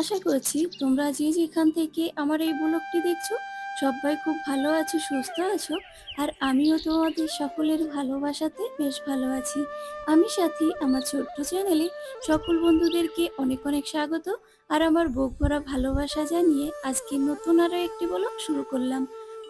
আশা করছি তোমরা যে যেখান থেকে আমার এই ব্লগটি দেখছ, সবাই খুব ভালো আছো, সুস্থ আছো, আর আমিও তোমাদের সকলের ভালোবাসাতে বেশ ভালো আছি। আমি সাথে, আমার ছোট্ট চ্যানেলে সকল বন্ধুদেরকে অনেক অনেক স্বাগত, আর আমার বুক ভরা ভালোবাসা জানিয়ে আজকে নতুন আরও একটি ব্লগ শুরু করলাম।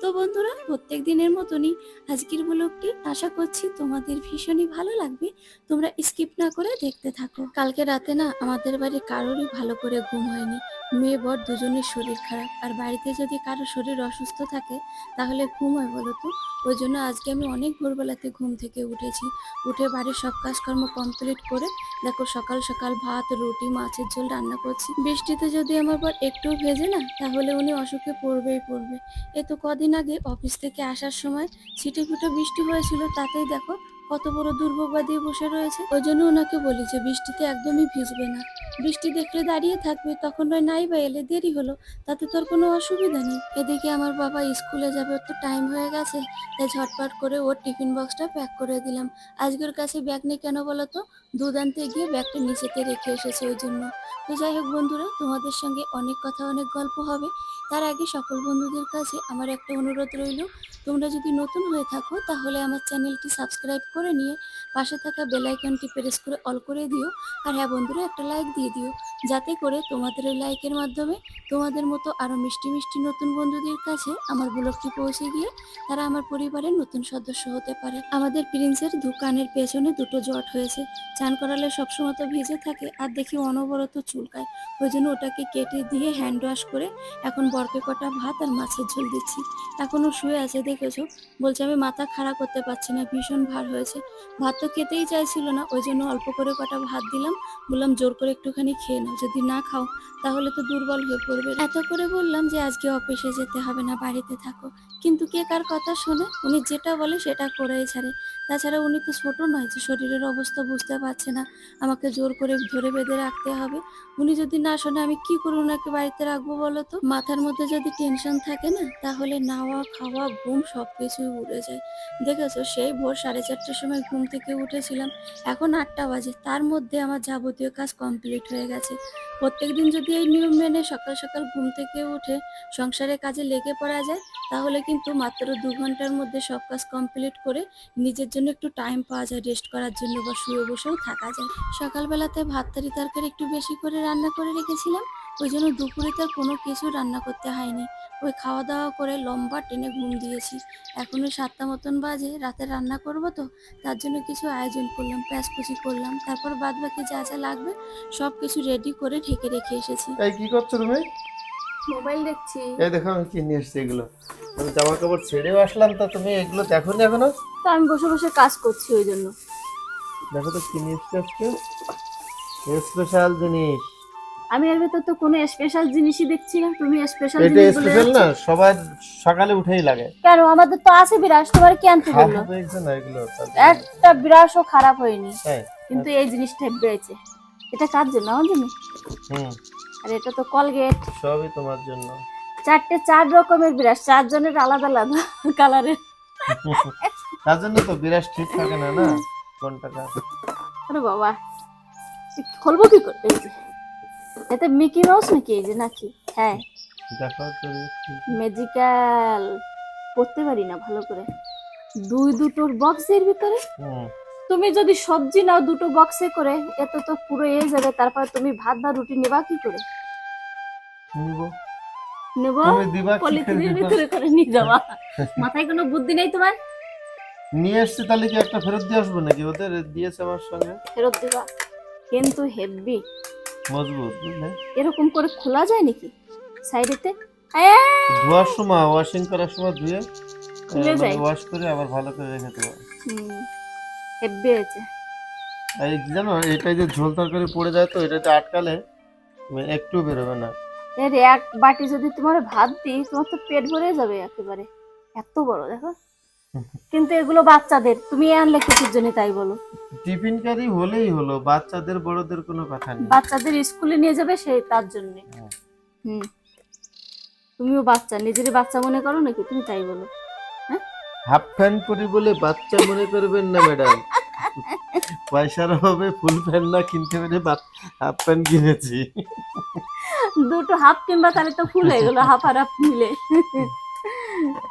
তো বন্ধুরা, প্রত্যেক দিনের মতনই আজকের ব্লগটি আশা করছি তোমাদের ভীষণই ভালো লাগবে। তোমরা স্কিপ না করে দেখতে থাকো। কালকে রাতে না আমাদের বাড়ি কারোরই ভালো করে ঘুম হয়নি। মেয়ে বর দুজনের শরীর খারাপ। আর বাড়িতে যদি কারও শরীর অসুস্থ থাকে, তাহলে ঘুম হয় বলো তো? ওই জন্য আজকে আমি অনেক ভোরবেলাতে ঘুম থেকে উঠেছি। উঠে বাড়ির সব কাজকর্ম কমপ্লিট করে দেখো সকাল সকাল ভাত, রুটি, মাছের ঝোল রান্না করছি। বৃষ্টিতে যদি আমার বর একটু ভেজে না, তাহলে উনি অসুখে পড়বেই পড়বে। এ তো কদিন আগে অফিস থেকে আসার সময় ছিটে ফুটে বৃষ্টি হয়েছিল, তাতেই দেখো কত বড় দুর্ভোগা দিয়ে বসে রয়েছে। ওই জন্য ওনাকে বলি যে বৃষ্টিতে একদমই ভিজবে না। বৃষ্টি দেখলে দাঁড়িয়ে থাকবে, তখন নয় নাই বা এলে দেরি হলো, তাতে তোর কোনো অসুবিধা নেই। এদিকে আমার বাবা স্কুলে যাবে তো টাইম হয়ে গেছে, তাই ঝটপট করে ওর টিফিন বক্সটা প্যাক করে দিলাম। আজকের কাছে ব্যাগ নেই কেন বলো তো? দুধ আনতে গিয়ে ব্যাগটা নিচেতে রেখে এসেছে ওই জন্য। তো যাই হোক বন্ধুরা, তোমাদের সঙ্গে অনেক কথা, অনেক গল্প হবে। তার আগে সকল বন্ধুদের কাছে আমার একটা অনুরোধ রইল, তোমরা যদি নতুন হয়ে থাকো, তাহলে আমার চ্যানেলটি সাবস্ক্রাইব করে নিয়ে পাশে থাকা বেল আইকনটি প্রেস করে অল করে দিও। আর হ্যাঁ বন্ধুরা, একটা লাইক দিয়ে দিও। যাতে করে তোমাদের লাইকের মাধ্যমে তোমাদের মতো আরও মিষ্টি মিষ্টি নতুন বন্ধুদের কাছে আমার ব্লগটি পৌঁছে গিয়ে তারা আমার পরিবারের নতুন সদস্য হতে পারে। আমাদের প্রিন্সের দোকানের পেছনে দুটো জট হয়েছে। চান করালে সবসময় তো ভিজে থাকে আর দেখি অনবরত চুলকায়। ওই জন্য ওটাকে কেটে দিয়ে হ্যান্ড ওয়াশ করে এখন বরকে কটা ভাত আর মাছের ঝোল দিচ্ছি। এখনও শুয়ে আছে দেখেছ? বলছে আমি মাথা খাড়া করতে পারছি না, ভীষণ ভার হয়েছে। ভাত তো খেতেই চাইছিল না, ওই জন্য অল্প করে কটা ভাত দিলাম। বললাম, জোর করে একটুখানি খেয়ে নাও। যদি না খাও, তাহলে তো দুর্বল হয়ে পড়বে। এত করে বললাম যে আজকে অফিসে যেতে হবে না, বাড়িতে থাকো। কিন্তু কে কার কথা শোনে? উনি যেটা বলে সেটা করেই ছাড়ে। তাছাড়া উনি তো ছোট নয়, যে শরীরের অবস্থা বুঝতে পারছে না। আমাকে জোর করে ধরে বেঁধে রাখতে হবে। উনি যদি না শোনে, আমি কি করে ওনাকে বাড়িতে রাখব বলো তো? মাথার মধ্যে যদি টেনশন থাকে না, তাহলে নাওয়া, খাওয়া, ঘুম সব কিছুই উড়ে যায়। দেখেছ, সেই ভোর সাড়ে চারটার সময় ঘুম থেকে উঠেছিলাম। এখন আটটা বাজে। তার মধ্যে আমার যাবতীয় কাজ কমপ্লিট হয়ে গেছে। প্রত্যেক দিন যদি এই নিয়ম মেনে সকাল সকাল ঘুম থেকে উঠে সংসারে কাজে লেগে পড়া যায়, তাহলে কিন্তু মাত্র দু ঘণ্টার মধ্যে সব কাজ কমপ্লিট করে নিজের জন্য একটু টাইম পাওয়া যায় রেস্ট করার জন্য বা শুয়ে বসেও থাকা যায়। সকালবেলাতে ভাত তারি তরকারি একটু বেশি করে রান্না করে রেখেছিলাম। ওই জন্য দুপুরে তার কোনো কিছু রান্না করতে হয়নি। ওই খাওয়া দাওয়া করে লম্বা টেনে ঘুম দিয়েছি। এখন ওই সাতটা মতন বাজে রাতে রান্না করব তো তার জন্য কিছু আয়োজন করলাম প্যাঁচ কুচি করলাম তারপর বাদ বাকি যা যা লাগবে সব কিছু রেডি করে ঢেকে রেখে এসেছি। এই কি করছ তুমি? মোবাইল দেখছি। এই দেখো আমি কি নিয়ে এসছি এগুলো। আমি জামা কাপড় ছেড়েও আসলাম তা তুমি এগুলো দেখো নি এখনও? তো আমি বসে বসে কাজ করছি ওই জন্য। দেখো তো কি নিয়ে এসছি আজকে? স্পেশাল জিনিস আমি এর ভেতর তো কোনো স্পেশাল জিনিসই দেখছি না। তুমি স্পেশাল এটা স্পেশাল না সবাই সকালে উঠেই লাগে। কেন? আমাদের তো আছে বিরাজ তোমার কি আনতে বলল জন্য। একটা বিরাসও খারাপ হয়নি। কিন্তু এই জিনিসটা বেড়েছে এটা কার জন্য আমার জন্য? আর এটা তো কলগেট সবই তোমার জন্য। চারটে চার রকমের বিরাস চারজনের আলাদা আলাদা কালারের তার জন্য তো বিরাট ঠিক থাকে না না? কোনটা আরে বাবা খুলবো কি করে? এতে মিকি মাউস নাকি? এই যে নাকি হ্যাঁ। দেখো তো ম্যাজিক্যাল পড়তে পারি না ভালো করে। দুই দুটোর বক্সের ভিতরে? তুমি যদি সবজি নাও দুটো বক্সে করে এত তো পুরো এ যাবে তারপরে তুমি ভাত বা রুটি নেবা কি করে? নিবো। পলিথিনের ভিতরে করে নিয়ে যাবা। মাথায় কোনো বুদ্ধি নেই তোমার? নিয়ে এসছি তাহলে কি একটা ফেরত দিয়ে আসব নাকি? ওদের দিয়েছে আমার সঙ্গে। ফেরত দিবা। কিন্তু হেভি মজবুত বুঝলে? এরকম করে খোলা যায় নাকি সাইডেতে? ধোয়ার সময় ওয়াশিং করার সময় ধুয়ে খুলে যায়। ওয়াশ করে আবার ভালো করে রেখে দেবো। হেভি হয়েছে। আর এই জানো এটা যে ঝোল তরকারি পড়ে যায় তো এটাতে আটকালে মানে একটু বেরোবে না। এর এক বাটি যদি তোমার ভাত দিই তোমার তো পেট ভরে যাবে একেবারে। এত বড় দেখো। কিন্তু এগুলো বাচ্চাদের তুমি আনলে কিছুর জন্য তাই বলো? টিফিন কারি হলেই হলো বাচ্চাদের বড়দের কোনো কথা নেই। বাচ্চাদের স্কুলে নিয়ে যাবে সেই তার জন্য। হ্যাঁ। হুম। তুমিও বাচ্চা নিজেরই বাচ্চা মনে করো নাকি? তুমি তাই বলো। হাফ প্যান্ট পরি বলে বাচ্চা মনে করবেন না ম্যাডাম। পয়সার অভাবে ফুল প্যান্ট না কিনতে পেরে হাফ প্যান্ট কিনেছি। দুটো হাফ কিংবা তাহলে তো ফুল হয়ে গেলো হাফ আর হাফ মিলে।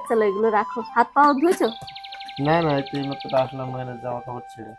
চলো এগুলো রাখো। হাত পাও ধুয়েছো? না না, এই মাত্র আসলাম মানে জামা কাপড় ছেড়ে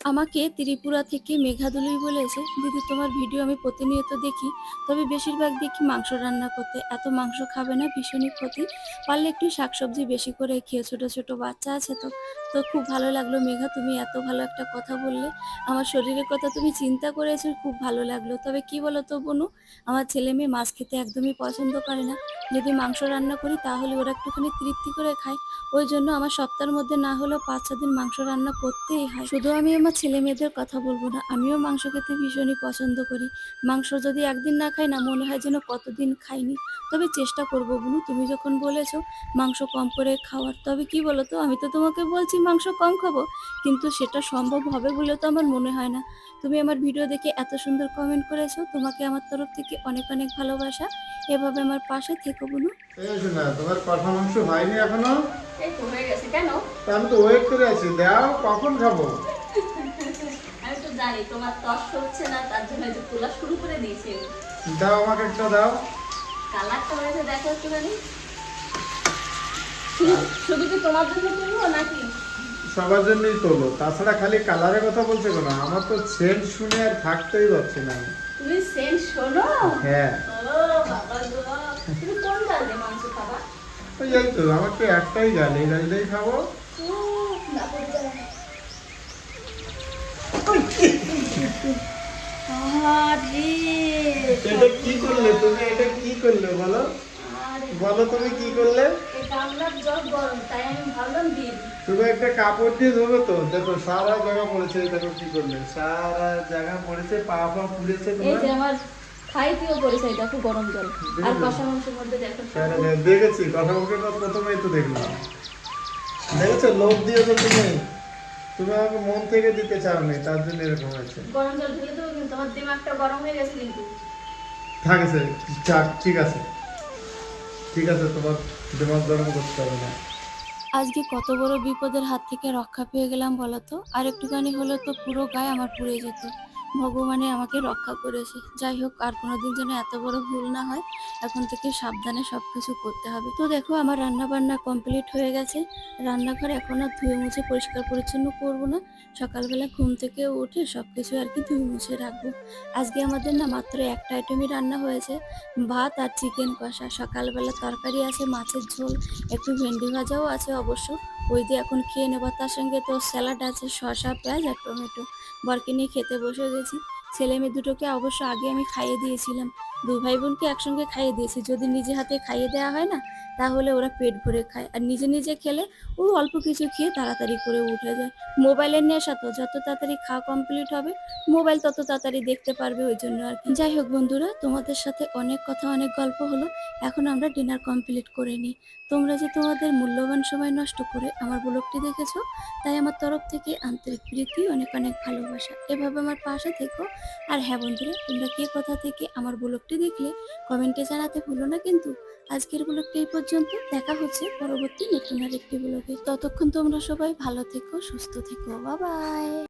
আমাকে ত্রিপুরা থেকে মেঘাদুলি বলেছে, দিদি, তোমার ভিডিও আমি প্রতিনিয়ত দেখি, তবে বেশিরভাগ দেখি মাংস রান্না করতে। এত মাংস খাবে না, ভীষণই ক্ষতি। পারলে একটু শাকসবজি বেশি করে খেয়ে ছোট ছোট বাচ্চা আছে তো। তো খুব ভালো লাগল মেঘা, তুমি এত ভালো একটা কথা বললে। আমার শরীরের কথা তুমি চিন্তা করেছ, খুব ভালো লাগল। তবে কি বলো তো বনু, আমার ছেলে মেয়ে মাছ খেতে একদমই পছন্দ করে না। যদি মাংস রান্না করি, তাহলে ওরা একটুখানি তৃপ্তি করে খায়। ওই জন্য আমার সপ্তাহের মধ্যে না হলেও পাঁচ ছ দিন মাংস রান্না করতেই হয়। শুধু আমি আমার ছেলে মেয়েদের কথা বলব না। আমিও মাংস খেতে ভীষণই পছন্দ করি। মাংস যদি একদিন না খাই না মনে হয় যেন কতদিন খাইনি। তবে চেষ্টা করব বুনু তুমি যখন বলেছ মাংস কম করে খাওয়ার তবে কি বলো তো আমি তো তোমাকে বলছি মাংস কম খাব কিন্তু সেটা সম্ভব হবে বলে তো আমার মনে হয় না। তুমি আমার ভিডিও দেখে এত সুন্দর কমেন্ট করেছ তোমাকে আমার তরফ থেকে অনেক অনেক ভালোবাসা। এভাবে আমার পাশে থেকো বুনু। তোমার হয়নি এখনও? এই হয়ে গেছে। কেন? আমি তো ওয়েট করে আছি। দাও কখন খাব? জানি তোমার কষ্ট হচ্ছে না তার জন্য যে তোলা শুরু করে দিয়েছি। দাও আমাকে একটা দাও। কালারটা হয়েছে দেখো একটুখানি। শুধু- শুধু কি তোমার জন্য তুলবো নাকি? সবার জন্যই তোলো। তাছাড়া খালি কালারের কথা বলছে কেন আমার তো সেন্ট শুনে আর থাকতেই পারছি না তুমি সেন্ট শোনো? হ্যাঁ। ও বাবা গো। তুমি কোন ডাল মাংস খাবা? ওই তো আমার তো একটাই গাল এই গালটাই খাব। এটা কি করলে তুমি? এটা কি করলে বলো? বলো তুমি কি করলে? এই গামলার জল গরম তাই আমি ভাবলাম দিয়ে দিই। তুমি একটা কাপড় দিয়ে ধোবে তো। দেখো সারা জায়গা পড়েছে দেখো কি করলে। সারা জায়গা পড়েছে পা পা পুড়েছে এই তোমার যে আমার খাইতেও করেছে দেখো গরম জল। আর কষা মাংসের মধ্যে দেখো হ্যাঁ, হ্যাঁ, দেখেছি। কথা বলতে প্রথমেই তো দেখলাম। দেখেছ? লোভ দিয়েছ তুমি। তুমি আমাকে মন থেকে দিতে চাও নাই তার জন্য এরকম হয়েছে। গরম জল ঢেলে দেবো কিন্তু তোমার দিমাগটা গরম হয়ে গেছে কিন্তু। থাকে স্যার যাক ঠিক আছে। ঠিক আছে তোমার দিমাগ গরম করতে হবে না। আজকে কত বড় বিপদের হাত থেকে রক্ষা পেয়ে গেলাম বলতো আর একটুখানি হলে তো পুরো গায়ে আমার পুড়ে যেত। ভগবানে আমাকে রক্ষা করেছে। যাই হোক, আর কোনোদিন যেন এত বড় ভুল না হয়, এখন থেকে সাবধানে সব কিছু করতে হবে। তো দেখো, আমার রান্না বান্না কমপ্লিট হয়ে গেছে। রান্নাঘর এখন আর ধুয়ে মুছে পরিষ্কার পরিচ্ছন্ন করব না। সকালবেলা ঘুম থেকে উঠে সব কিছু আর কি ধুয়ে মুছে রাখব। আজকে আমাদের না মাত্র একটা আইটেমই রান্না হয়েছে, ভাত আর চিকেন কষা। সকালবেলা তরকারি আছে, মাছের ঝোল, একটু ভেন্ডি ভাজাও আছে অবশ্য। ওই দিয়ে এখন খেয়ে নেব। তার সঙ্গে তো স্যালাড আছে, শসা, পেঁয়াজ আর টমেটো। বরকে নিয়ে খেতে বসে গেছি ছেলে মেয়ে দুটোকে অবশ্য আগে আমি খাইয়ে দিয়েছিলাম। দু ভাই বোনকে একসঙ্গে খাইয়ে দিয়েছি। যদি নিজে হাতে খাইয়ে দেওয়া হয় না তাহলে ওরা পেট ভরে খায়। আর নিজে নিজে খেলে ও অল্প কিছু খেয়ে তাড়াতাড়ি করে উঠে যায়। মোবাইলের নেশা তো, যত তাড়াতাড়ি খাওয়া কমপ্লিট হবে, মোবাইল তত তাড়াতাড়ি দেখতে পারবে ওই জন্য আর কি। যাই হোক বন্ধুরা, তোমাদের সাথে অনেক কথা, অনেক গল্প হলো। এখন আমরা ডিনার কমপ্লিট করে নিই। তোমরা যে তোমাদের মূল্যবান সময় নষ্ট করে আমার ব্লগটি দেখেছ, তাই আমার তরফ থেকে আন্তরিক প্রীতি, অনেক অনেক ভালোবাসা। এভাবে আমার পাশে থেকো। আর হ্যাঁ বন্ধুরা, তোমরা কে কথা থেকে আমার ব্লগটি দেখলে, কমেন্টে জানাতে ভুলো না কিন্তু। আজকের ব্লগটি এই পর্যন্ত। দেখা হচ্ছে পরবর্তী নতুন আর একটি ব্লগে ততক্ষণ তোমরা সবাই ভালো থেকো, সুস্থ থেকো। বাবাই